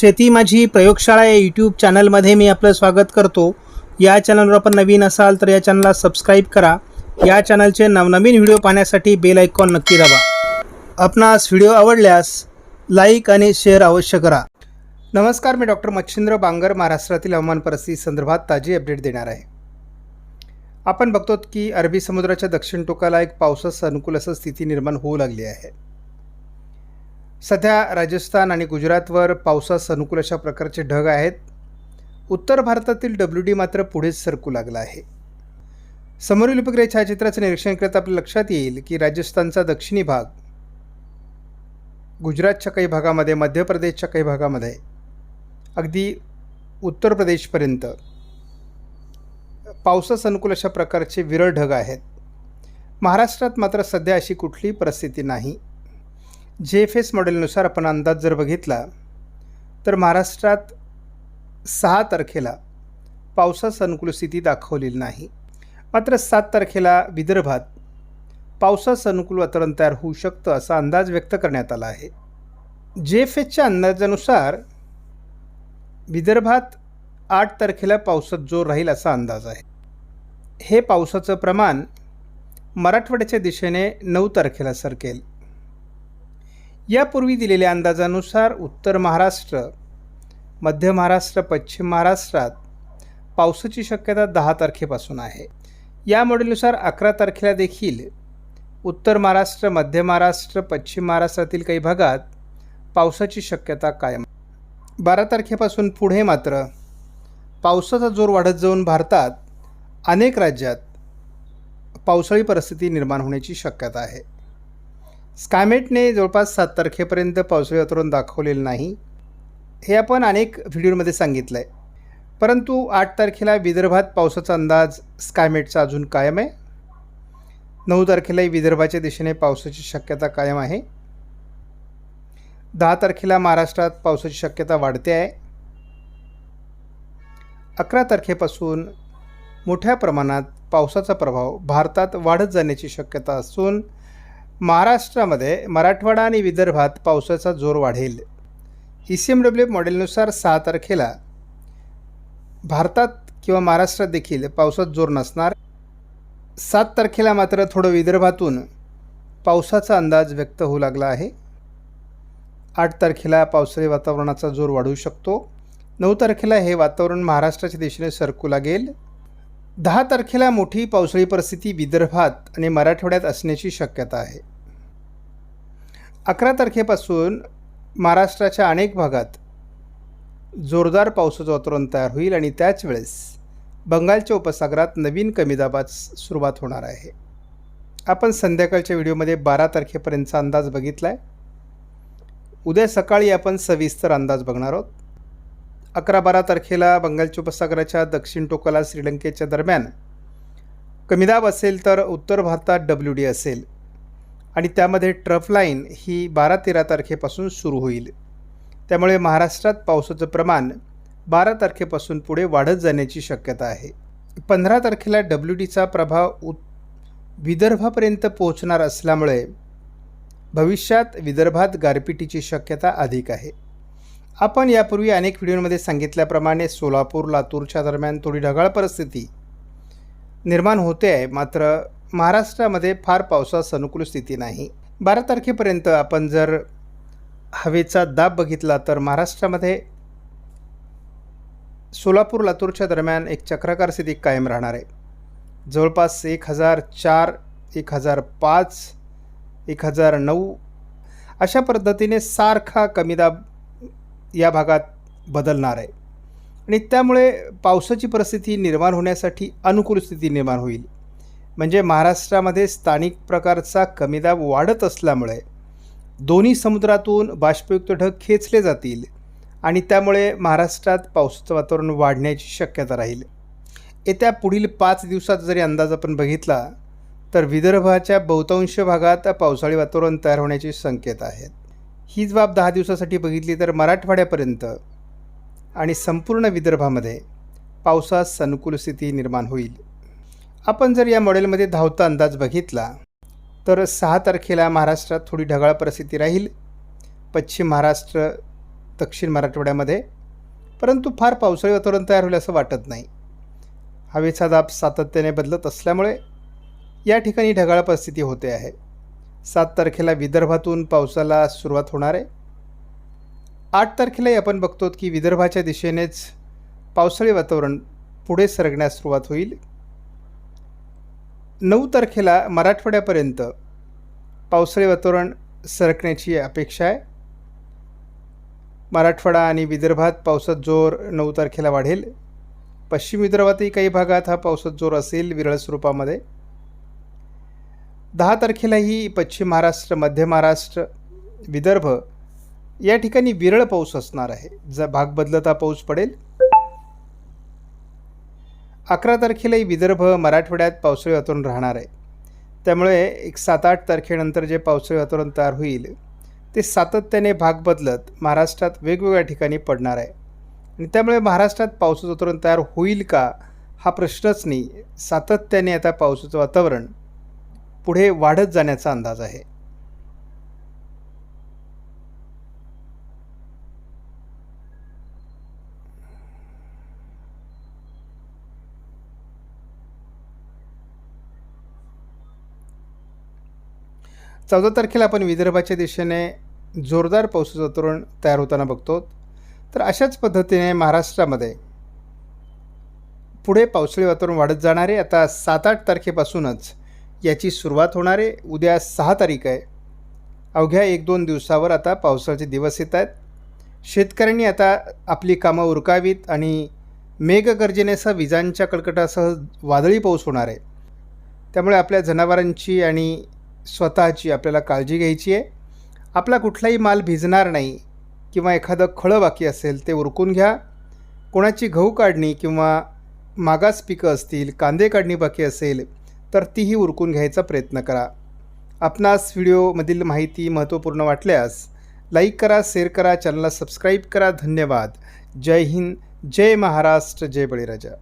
शेती माझी प्रयोगशाळा या यूट्यूब चॅनलमध्ये मी आपलं स्वागत करतो. या चॅनलवर आपण नवीन असाल तर या चॅनलला सबस्क्राईब करा. या चॅनलचे नवनवीन व्हिडिओ पाहण्यासाठी बेल आयकॉन नक्की दाबा. आपणास व्हिडिओ आवडल्यास लाईक आणि शेअर अवश्य करा. नमस्कार मी डॉक्टर मच्छिंद्र बांगर महाराष्ट्रातील हवामान परिस्थिती संदर्भात ताजी अपडेट देणार आहे. आपण बघतो की अरबी समुद्राच्या दक्षिण टोकाला एक पावसास अनुकूल असं स्थिती निर्माण होऊ लागली आहे. सध्या राजस्थान आणि गुजरातवर पावसास अनुकूल अशा प्रकारचे ढग आहेत. उत्तर भारतातील डब्ल्यू डी मात्र पुढेच सरकू लागला आहे. समोरील उपग्रह छायाचित्राचं निरीक्षण करत आपल्या लक्षात येईल की राजस्थानचा दक्षिणी भाग गुजरातच्या काही भागामध्ये मध्य प्रदेशच्या काही भागामध्ये अगदी उत्तर प्रदेशपर्यंत पावसास अनुकूल अशा प्रकारचे विरळ ढग आहेत. महाराष्ट्रात मात्र सध्या अशी कुठलीही परिस्थिती नाही. जे एफ एस मॉडेलनुसार आपण अंदाज जर बघितला तर महाराष्ट्रात सहा तारखेला पावसास अनुकूल स्थिती दाखवलेली नाही. मात्र सात तारखेला विदर्भात पावसास अनुकूल वातावरण तयार होऊ शकतं असा अंदाज व्यक्त करण्यात आला आहे. जे एफ एसच्या अंदाजानुसार विदर्भात आठ तारखेला पावसात जोर राहील असा अंदाज आहे. हे पावसाचं प्रमाण मराठवाड्याच्या दिशेने नऊ तारखेला सरकेल. यापूर्वी दिलेल्या अंदाजानुसार उत्तर महाराष्ट्र मध्य महाराष्ट्र पश्चिम महाराष्ट्रात पावसाची शक्यता दहा तारखेपासून आहे. या मॉडेलनुसार अकरा तारखेला देखील उत्तर महाराष्ट्र मध्य महाराष्ट्र पश्चिम महाराष्ट्रातील काही भागात पावसाची शक्यता कायम बारा तारखेपासून पुढे मात्र पावसाचा जोर वाढत जाऊन भारतात अनेक राज्यात पावसाळी परिस्थिती निर्माण होण्याची शक्यता आहे. स्कायमेटने जवळपास सात तारखेपर्यंत पावसाळी वातावरण दाखवलेलं नाही हे आपण अनेक व्हिडिओमध्ये सांगितलं आहे परंतु आठ तारखेला विदर्भात पावसाचा अंदाज स्कायमेटचा अजून कायम आहे. नऊ तारखेलाही विदर्भाच्या दिशेने पावसाची शक्यता कायम आहे. दहा तारखेला महाराष्ट्रात पावसाची शक्यता वाढते आहे. अकरा तारखेपासून मोठ्या प्रमाणात पावसाचा प्रभाव भारतात वाढत जाण्याची शक्यता असून महाराष्ट्रामध्ये मराठवाडा आणि विदर्भात पावसाचा जोर वाढेल. ई सी एम डब्ल्यू मॉडेलनुसार सहा तारखेला भारतात किंवा महाराष्ट्रात देखील पावसात जोर नसणार. सात तारखेला मात्र थोडं विदर्भातून पावसाचा अंदाज व्यक्त होऊ लागला आहे. आठ तारखेला पावसाळी वातावरणाचा जोर वाढू शकतो. नऊ तारखेला हे वातावरण महाराष्ट्राच्या दिशेने सरकू लागेल. दहा तारखेला मोठी पावसाळी परिस्थिती विदर्भात आणि मराठवाड्यात असण्याची शक्यता आहे. अकरा तारखेपासून महाराष्ट्राच्या अनेक भागात जोरदार पावसाचं वातावरण तयार होईल आणि त्याच वेळेस बंगालच्या उपसागरात नवीन कमी दाबात सुरुवात होणार आहे. आपण संध्याकाळच्या व्हिडिओमध्ये बारा तारखेपर्यंतचा अंदाज बघितला आहे उद्या सकाळी आपण सविस्तर अंदाज बघणार आहोत. अकरा बारा तारखेला बंगालच्या उपसागराच्या दक्षिण टोकाला श्रीलंकेच्या दरम्यान कमी दाब असेल तर उत्तर भारतात डब्ल्यू डी असेल. आणि त्यामध्ये ट्रफ लाईन ही बारा तेरा तारखेपासून सुरू होईल. त्यामुळे महाराष्ट्रात पावसाचं प्रमाण बारा तारखेपासून पुढे वाढत जाण्याची शक्यता आहे. पंधरा तारखेला डब्ल्यू डीचा प्रभाव उत विदर्भापर्यंत पोहोचणार असल्यामुळे भविष्यात विदर्भात गारपिटीची शक्यता अधिक आहे. आपण यापूर्वी अनेक व्हिडिओमध्ये सांगितल्याप्रमाणे सोलापूर लातूरच्या दरम्यान थोडी ढगाळ परिस्थिती निर्माण होते आहे. मात्र महाराष्ट्रामध्ये फार पावसास अनुकूल स्थिती नाही. बारा तारखेपर्यंत आपण जर हवेचा दाब बघितला तर महाराष्ट्रामध्ये सोलापूर लातूरच्या दरम्यान एक चक्राकार स्थिती कायम राहणार आहे. जवळपास एक हजार चार एक हजार पाच एक हजार नऊ अशा पद्धतीने सारखा कमी दाब या भागात बदलणार आहे. आणि त्यामुळे पावसाची परिस्थिती निर्माण होण्यासाठी अनुकूल स्थिती निर्माण होईल. म्हणजे महाराष्ट्रामध्ये स्थानिक प्रकारचा कमी दाब वाढत असल्यामुळे दोन्ही समुद्रातून बाष्पयुक्त ढग खेचले जातील आणि त्यामुळे महाराष्ट्रात पावसाचं वातावरण वाढण्याची शक्यता राहील. येत्या पुढील पाच दिवसात जरी अंदाज आपण बघितला तर विदर्भाच्या बहुतांश भागात पावसाळी वातावरण तयार होण्याचे संकेत आहेत. हीच बाब दहा दिवसासाठी बघितली तर मराठवाड्यापर्यंत आणि संपूर्ण विदर्भामध्ये पावसास अनुकूल स्थिती निर्माण होईल. आपण जर या मॉडेलमध्ये धावता अंदाज बघितला तर सहा तारखेला महाराष्ट्रात थोडी ढगाळ परिस्थिती राहील. पश्चिम महाराष्ट्र दक्षिण मराठवाड्यामध्ये परंतु फार पावसाळी वातावरण तयार होईल असं वाटत नाही. हवेचा दाब सातत्याने बदलत असल्यामुळे या ठिकाणी ढगाळ परिस्थिती होते आहे. सात तारखेला विदर्भातून पावसाला सुरुवात होणार आहे. आठ तारखेलाही आपण बघतो की विदर्भाच्या दिशेनेच पावसाळी वातावरण पुढे सरकण्यास सुरुवात होईल. नऊ तारखेला मराठवाड्यापर्यंत पावसाळी वातावरण सरकण्याची अपेक्षा आहे. मराठवाडा आणि विदर्भात पावसात जोर नऊ तारखेला वाढेल. पश्चिम विदर्भातही काही भागात हा पावसात जोर असेल विरळ स्वरूपामध्ये. दहा तारखेलाही पश्चिम महाराष्ट्र मध्य महाराष्ट्र विदर्भ या ठिकाणी विरळ पाऊस असणार आहे. ज भाग बदलता पाऊस पडेल. अकरा तारखेलाही विदर्भ मराठवाड्यात पावसाळी वातावरण राहणार आहे. त्यामुळे एक सात आठ तारखेनंतर जे पावसाळी वातावरण तयार होईल ते सातत्याने भाग बदलत महाराष्ट्रात वेगवेगळ्या ठिकाणी पडणार आहे. आणि त्यामुळे महाराष्ट्रात पावसाचं वातावरण तयार होईल का हा प्रश्नच नाही. सातत्याने आता पावसाचं वातावरण पुढे वाढत जाण्याचा अंदाज आहे. चौदा तारखेला आपण विदर्भाच्या दिशेने जोरदार पावसाचं वातावरण तयार होताना बघतो. तर अशाच पद्धतीने महाराष्ट्रामध्ये पुढे पावसाळी वातावरण वाढत जाणार आहे. आता सात आठ तारखेपासूनच याची सुरुवात होणार आहे उद्या सहा तारीख आहे. अवघ्या एक दोन दिवसावर आता पावसाचे दिवस येत आहेत. शेतकऱ्यांनी आता आपली कामं उरकावीत आणि मेघगर्जनेसह विजांच्या कडकटासह वादळी पाऊस होणार आहे. त्यामुळे आपल्या जनावरांची आणि स्वतःची आपल्याला काळजी घ्यायची आहे. आपला कुठलाही माल भिजणार नाही किंवा एखादं खळं बाकी असेल ते उरकून घ्या. कोणाची गहू काढणी किंवा मागास पिकं असतील कांदे काढणी बाकी असेल तर तीही उरकून घ्यायचा प्रयत्न करा. आपणास व्हिडिओमधील माहिती महत्त्वपूर्ण वाटल्यास लाईक करा शेअर करा चॅनलला सबस्क्राईब करा. धन्यवाद. जय हिंद. जय महाराष्ट्र. जय बळीराजा.